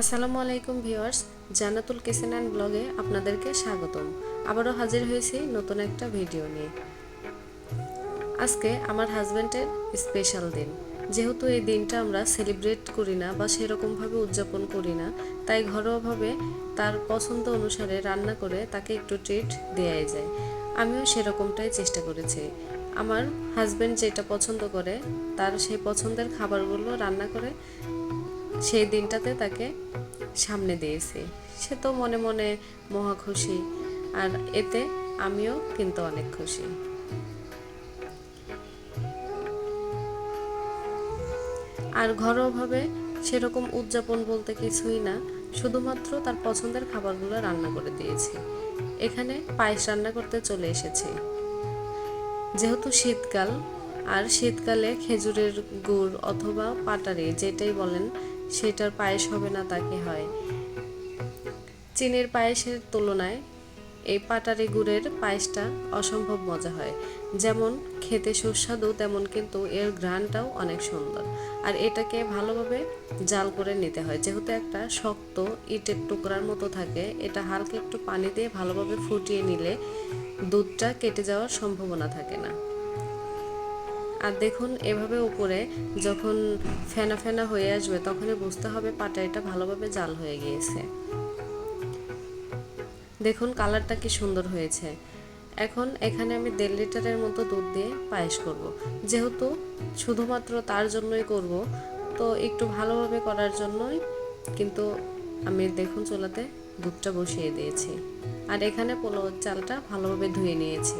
আসসালামু আলাইকুম viewers, Jannatul kitchen and ব্লগে আপনাদেরকে স্বাগতম। আবারও হাজির হয়েছি নতুন একটা ভিডিও নিয়ে। আজকে আমার হাজব্যান্ডের স্পেশাল দিন। যেহেতু এই দিনটা আমরা সেলিব্রেট করি না বা সেরকমভাবে উদযাপন করি না, তাই ঘরোয়াভাবে তার পছন্দ অনুসারে রান্না করে তাকে একটু ট্রিট দেওয়াই যায়। আমিও সেরকমটাই চেষ্টা করেছি। আমার হাজব্যান্ড যেটা পছন্দ করে, তার সেই পছন্দের খাবারগুলো রান্না করে সেই দিনটাতে তাকে সামনে দিয়েছি। সে তো মনে মনে মহা খুশি, আর এতে আমিও কিন্তু অনেক খুশি। আর ঘরোয়াভাবে সেরকম উদযাপন বলতে কিছুই না, শুধুমাত্র তার পছন্দের খাবারগুলো রান্না করে দিয়েছি। এখানে পায়েস রান্না করতে চলে এসেছি। যেহেতু শীতকাল, আর শীতকালে খেজুরের গুড় অথবা পাটারি যেটাই বলেন সেটার পায়েস হবে না তাকে হয়? চিনির পায়েসের তুলনায় এই পাটারি গুড়ের পায়েসটা অসম্ভব মজা হয়। যেমন খেতে সুস্বাদু, তেমন কিন্তু এর ঘ্রাণটাও অনেক সুন্দর। আর এটাকে ভালোভাবে জাল করে নিতে হয়। যেহেতু একটা শক্ত ইটের টুকরার মতো থাকে, এটা হালকা একটু পানি দিয়ে ভালোভাবে ফুটিয়ে নিলে দুধটা কেটে যাওয়ার সম্ভাবনা থাকে না। আর দেখুন, এভাবে উপরে যখন ফেনা ফেনা হয়ে আসবে, তখনই বুঝতে হবে পাটাইটা ভালোভাবে জাল হয়ে গিয়েছে। দেখুন, কালারটা কি সুন্দর হয়েছে। এখন এখানে আমি দেড় লিটারের মতো দুধ দিয়ে পায়েস করব। যেহেতু শুধুমাত্র তার জন্যই করব, তো একটু ভালোভাবে করার জন্যই কিন্তু আমি দেখুন চোলাতে দুধটা বসিয়ে দিয়েছি। আর এখানে পোলাও চালটা ভালোভাবে ধুয়ে নিয়েছি।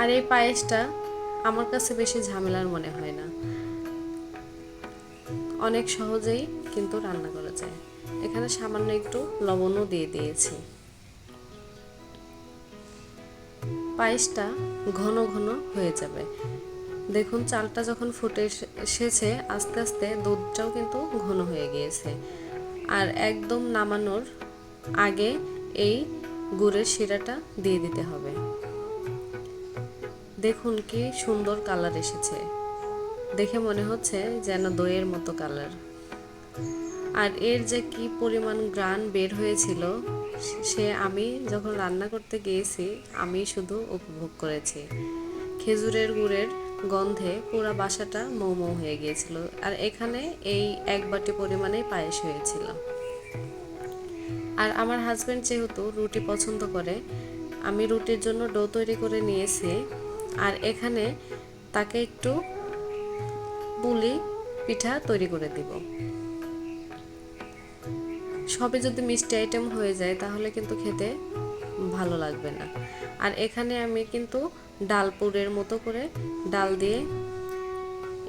আর এই পায়েসটা আমার কাছে বেশি ঝামেলার মনে হয় না। অনেক সহজেই কিন্তু রান্না করা যায়। এখানে সামান্য একটু লবণও দিয়ে দিয়েছি। পায়েসটা ঘন ঘন হয়ে যাবে। দেখুন, চালটা যখন ফুটে এসেছে, আস্তে আস্তে দুধটাও কিন্তু ঘন হয়ে গিয়েছে। আর একদম নামানোর আগে এই গুড়ের শিরাটা দিয়ে দিতে হবে। দেখুন কি সুন্দর কালার এসেছে। দেখে মনে হচ্ছে যেন দইয়ের মতো কালার। আর এর যে কি পরিমাণ গ্রান বের হয়েছিল, সে আমি যখন রান্না করতে গিয়েছি, আমি শুধু উপভোগ করেছি। খেজুরের গুড়ের গন্ধে পুরা বাসাটা মৌ মৌ হয়ে গিয়েছিল। আর এখানে এই এক বাটি পরিমাণে পায়েস হয়েছিল। আর আমার হাজব্যান্ড যেহেতু রুটি পছন্দ করে, আমি রুটির জন্য ডো তৈরি করে নিয়েছি। আর এখানে তাকে একটু পুলি পিঠা তৈরি করে দিব। সবে যদি মিষ্টি আইটেম হয়ে যায়, তাহলে কিন্তু খেতে ভালো লাগবে না। আর এখানে আমি কিন্তু ডাল পুরের মতো করে ডাল দিয়ে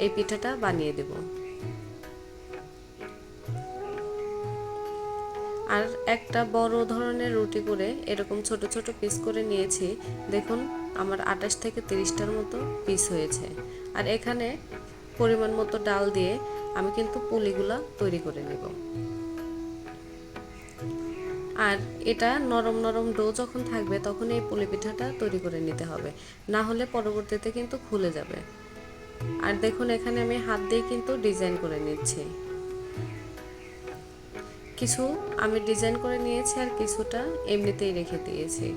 এই পিঠাটা বানিয়ে দেব। আর একটা বড় ধরনের রুটি করে এরকম ছোট ছোট পিস করে নিয়েছি। দেখুন আমার আটাশ থেকে তিরিশটার মতো পিস হয়েছে। আর এখানে পরিমাণ মতো ডাল দিয়ে আমি কিন্তু পুলিগুলা তৈরি করে নেব। আর এটা নরম নরম ডো যখন থাকবে তখন এই পুলি পিঠাটা তৈরি করে নিতে হবে। না হলে পরবর্তীতে কিন্তু খুলে যাবে। আর দেখুন, এখানে আমি হাত দিয়ে কিন্তু ডিজাইন করে নিচ্ছি। কিছু আমি ডিজাইন করে নিয়েছি আর কিছুটা এমনিতেই রেখে দিয়েছি।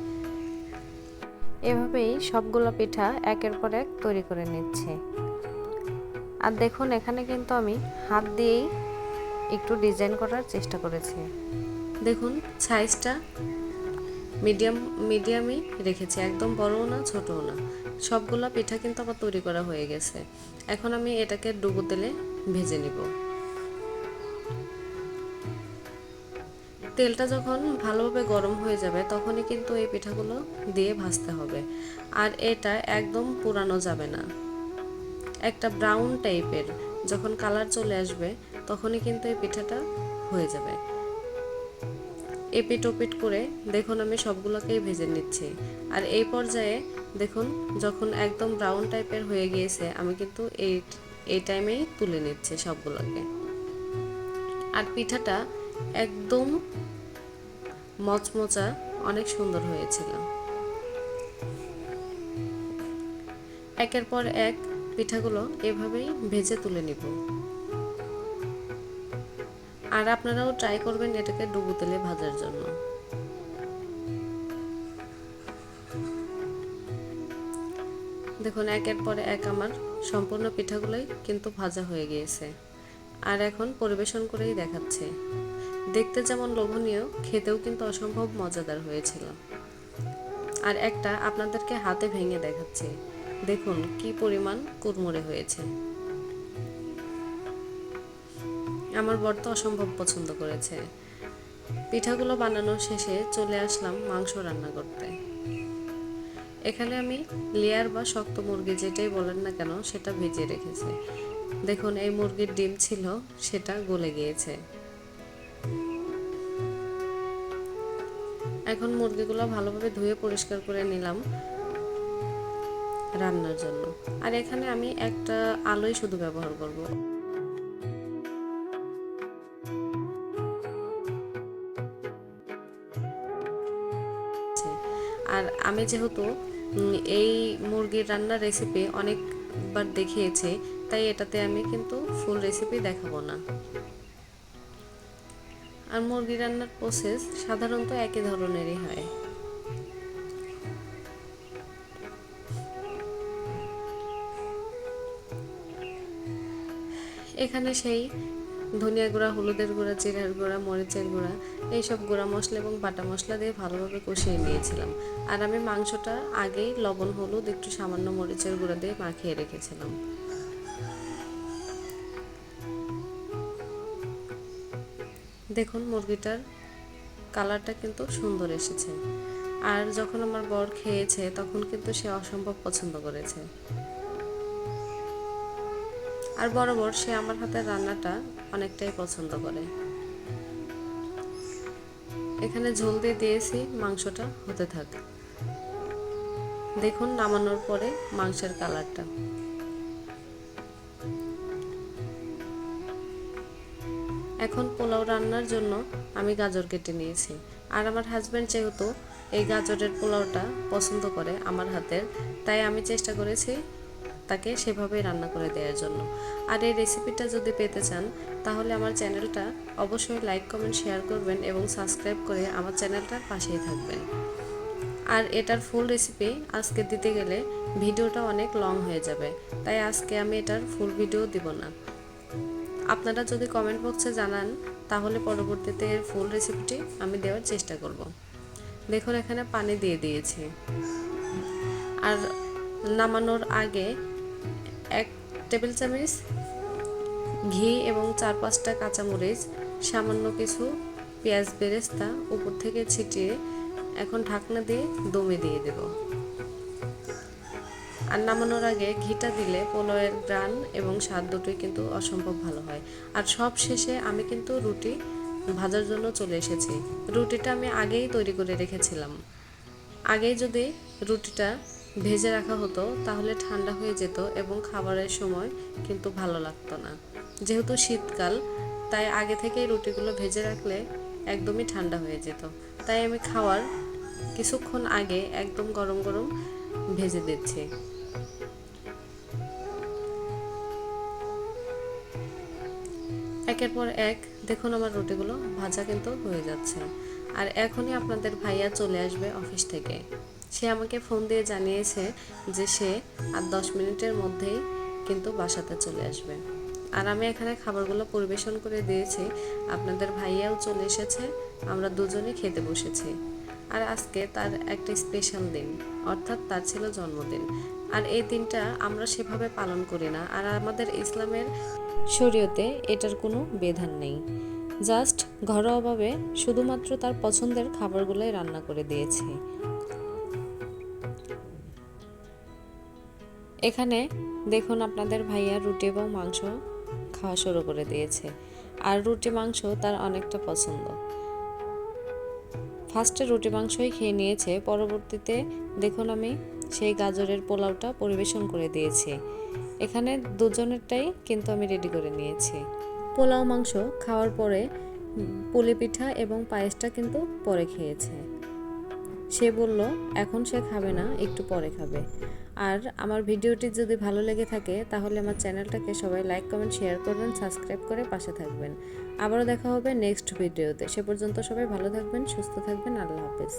এভাবেই সবগুলো পিঠা একের পর এক তৈরি করে নিচ্ছে। আর দেখুন, এখানে কিন্তু আমি হাত দিয়েই একটু ডিজাইন করার চেষ্টা করেছি। দেখুন সাইজটা মিডিয়াম মিডিয়ামই রেখেছি, একদম বড়ও না, ছোটও না। সবগুলো পিঠা কিন্তু আবার তৈরি করা হয়ে গেছে। এখন আমি এটাকে ডুবো তেলে ভেজে নিব। তেলটা যখন ভালোভাবে গরম হয়ে যাবে, তখনই কিন্তু এই পিঠাগুলো দিয়ে ভাজতে হবে। আর এটা একদম পুরানো যাবে না। একটা ব্রাউন টাইপের যখন কালার চলে আসবে, তখনই কিন্তু এই পিঠাটা হয়ে যাবে। এপিট ওপিট করে দেখুন আমি সবগুলোকেই ভেজে নিচ্ছি। আর এই পর্যায়ে দেখুন যখন একদম ব্রাউন টাইপের হয়ে গিয়েছে, আমি কিন্তু এই এই টাইমেই তুলে নিচ্ছি সবগুলোকে। আর পিঠাটা একদম মচমচা, অনেক সুন্দর হয়েছিল। একের পর এক পিঠাগুলো এভাবেই ভেজে তুলে নিব। আর আপনারাও ট্রাই করবেন এটাকে ডুবো তেলে ভাজার জন্য। দেখুন, একের পরে এক আমার সম্পূর্ণ পিঠাগুলোই কিন্তু ভাজা হয়ে গিয়েছে। আর এখন পরিবেশন করেই দেখাচ্ছে। দেখতে যেমন লোভনীয়, খেতেও কিন্তু অসম্ভব মজাদার হয়েছিল। আর একটা আপনাদেরকে হাতে ভেঙে দেখাচ্ছি। দেখুন কি পরিমাণ কুরমুরে হয়েছে। আমার বর তো অসম্ভব পছন্দ করেছে। পিঠাগুলো বানানো শেষে চলে আসলাম মাংস রান্না করতে। এখানে আমি লেয়ার বা শক্ত মুরগি যেটাই বলেন না কেন, সেটা ভেজে রেখেছি। দেখুন এই মুরগির ডিম ছিল, সেটা গলে গিয়েছে। এখন মুরগিগুলো ভালোভাবে ধুয়ে পরিষ্কার করে নিলাম রান্নার জন্য। আর এখানে আমি একটা আলোই শুধু ব্যবহার করব। আর আমি যেহেতু এই মুরগির রান্নার রেসিপি অনেকবার দেখিয়েছি, তাই এটাতে আমি কিন্তু ফুল রেসিপি দেখাবো না। আর মুরগি রান্নার প্রসেস সাধারণত একই ধরনেরই হয়। এখানে সেই ধনিয়া গুঁড়া, হলুদের গুঁড়া, জিরার গুঁড়া, মরিচের গুঁড়া, এইসব গুঁড়া মশলা এবং বাটা মশলা দিয়ে ভালোভাবে কষিয়ে নিয়েছিলাম। আর আমি মাংসটা আগেই লবণ, হলুদ, একটু সামান্য মরিচের গুঁড়া দিয়ে মাখিয়ে রেখেছিলাম। দেখুন, মুরগিটার কালারটা কিন্তু সুন্দর এসেছে। আর যখন আমার বর খেয়েছে, তখন কিন্তু সে অসম্ভব পছন্দ করেছে। আর বরাবর সে আমার হাতের রান্নাটা অনেকটাই পছন্দ করে। এখানে ঝোল দিয়ে দিয়েছি, মাংসটা হতে থাক। দেখুন, নামানোর পরে মাংসের কালারটা। এখন পোলাও রান্নার জন্য আমি গাজর কেটে নিয়েছি। আর আমার হাজব্যান্ড যেহেতু এই গাজরের পোলাওটা পছন্দ করে আমার হাতের, তাই আমি চেষ্টা করেছি তাকে সেভাবেই রান্না করে দেওয়ার জন্য। আর এই রেসিপিটা যদি পেতে চান, তাহলে আমার চ্যানেলটা অবশ্যই লাইক কমেন্ট শেয়ার করবেন এবং সাবস্ক্রাইব করে আমার চ্যানেলটার পাশেই থাকবেন। আর এটার ফুল রেসিপি আজকে দিতে গেলে ভিডিওটা অনেক লং হয়ে যাবে, তাই আজকে আমি এটার ফুল ভিডিও দিব না। আপনারা যদি কমেন্ট বক্সে জানান, তাহলে পরবর্তীতে এর ফুল রেসিপিটি আমি দেওয়ার চেষ্টা করব। দেখুন, এখানে পানি দিয়ে দিয়েছি। আর নামানোর আগে এক টেবিল চামচ ঘি এবং চার পাঁচটা কাঁচামরিচ, সামান্য কিছু পেঁয়াজ বেরেস্তা উপর থেকে ছিটিয়ে এখন ঢাকনা দিয়ে দমে দিয়ে দেব। আর নামানোর আগে ঘিটা দিলে পোলাওয়ের গ্রান এবং স্বাদ দুটোই কিন্তু অসম্ভব ভালো হয়। আর সব শেষে আমি কিন্তু রুটি ভাজার জন্য চলে এসেছি। রুটিটা আমি আগেই তৈরি করে রেখেছিলাম। আগেই যদি রুটিটা ভেজে রাখা হতো, তাহলে ঠান্ডা হয়ে যেত এবং খাবারের সময় কিন্তু ভালো লাগতো না। যেহেতু শীতকাল, তাই আগে থেকে রুটিগুলো ভেজে রাখলে একদমই ঠান্ডা হয়ে যেত। তাই আমি খাওয়ার কিছুক্ষণ আগে একদম গরম গরম ভেজে দিচ্ছি। একের পর এক, দেখুন আমার রুটিগুলো, ভাজা কিন্তু হয়ে যাচ্ছে। আর এখনই আপনাদের ভাইয়া চলে আসবে অফিস থেকে। সে আমাকে ফোন দিয়ে জানিয়েছে যে সে আর দশ মিনিটের মধ্যেই কিন্তু বাসাতে চলে আসবে। আর আমি এখানে খাবারগুলো পরিবেশন করে দিয়েছি। আপনাদের ভাইয়াও চলে এসেছে, আমরা দুজনে খেতে বসেছি। আর আজকে তার একটা স্পেশাল দিন, অর্থাৎ তার ছিল জন্মদিন। আর এই দিনটা আমরা সেভাবে পালন করি না। আর আমাদের ইসলামের শরীয়তে এটার কোনো বেধান নেই। জাস্ট ঘরোয়াভাবে শুধুমাত্র তার পছন্দের খাবারগুলোই রান্না করে দিয়েছি। এখানে দেখুন আপনাদের ভাইয়া রুটি এবং মাংস খাওয়া শুরু করে দিয়েছে। আর রুটি মাংস তার অনেকটা পছন্দ। ফার্স্টে রুটি মাংসই খেয়ে নিয়েছে, পরবর্তীতে দেখুন আমি সেই গাজরের পোলাওটা পরিবেশন করে দিয়েছে। এখানে দুজনেরটাই কিন্তু আমি রেডি করে নিয়েছি। পোলাও মাংস খাওয়ার পরে পুলি পিঠা এবং পায়েসটা কিন্তু পরে খেয়েছে। সে বলল, এখন সে খাবে না, একটু পরে খাবে। আর আমার ভিডিওটি যদি ভালো লেগে থাকে, তাহলে আমার চ্যানেলটাকে সবাই লাইক কমেন্ট শেয়ার করবেন সাবস্ক্রাইব করে পাশে থাকবেন। আবারও দেখা হবে নেক্সট ভিডিওতে সে পর্যন্ত সবাই ভালো থাকবেন, সুস্থ থাকবেন, আল্লাহ হাফেজ।